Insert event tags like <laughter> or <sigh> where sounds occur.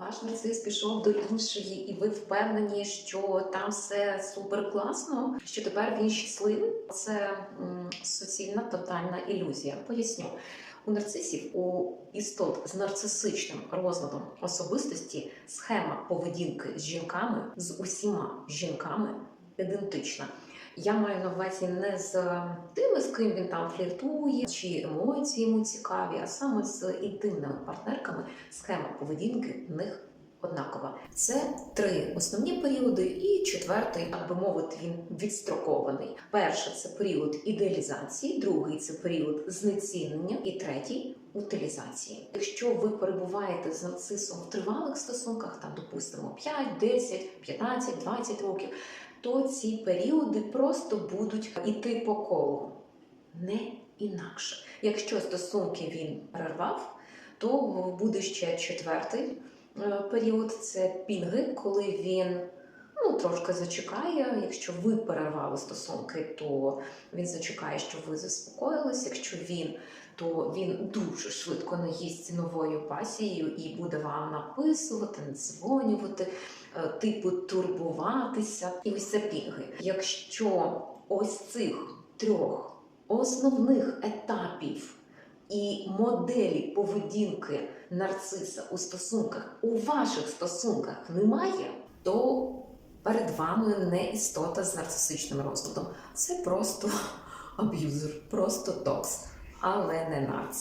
Ваш нарцис пішов до іншої, і ви впевнені, що там все супер класно, що тепер він щасливий. Це м, суцільна тотальна ілюзія. Поясню. У нарцисів, у істот з нарцисичним розладом особистості схема поведінки з жінками з усіма жінками ідентична. Я маю на увазі не з тими, з ким він там фліртує, чи емоції йому цікаві, а саме з інтимними партнерками схема поведінки в них однакова. Це три основні періоди, і четвертий, так би мовити, він відстрокований. Перший це період ідеалізації, другий це період знецінення, і третій утилізації. Якщо ви перебуваєте з нарцисом в тривалих стосунках, там допустимо 5, 10, 15, 20 років, то ці періоди просто будуть іти по колу, не інакше. Якщо стосунки він перервав, то буде ще четвертий е, період це пінги, коли він ну, трошки зачекає. Якщо ви перервали стосунки, то він зачекає, щоб ви заспокоїлись. Якщо він, то він дуже швидко наїсть новою пасією і буде вам написувати, надзвонювати, е, типу турбуватися. І ось це пінги. Якщо ось цих трьох основних етапів і моделі поведінки нарциса у стосунках у ваших стосунках немає, то перед вами не істота з нарцисичним розладом. Це просто <laughs> аб'юзер, просто токс, але не нарц.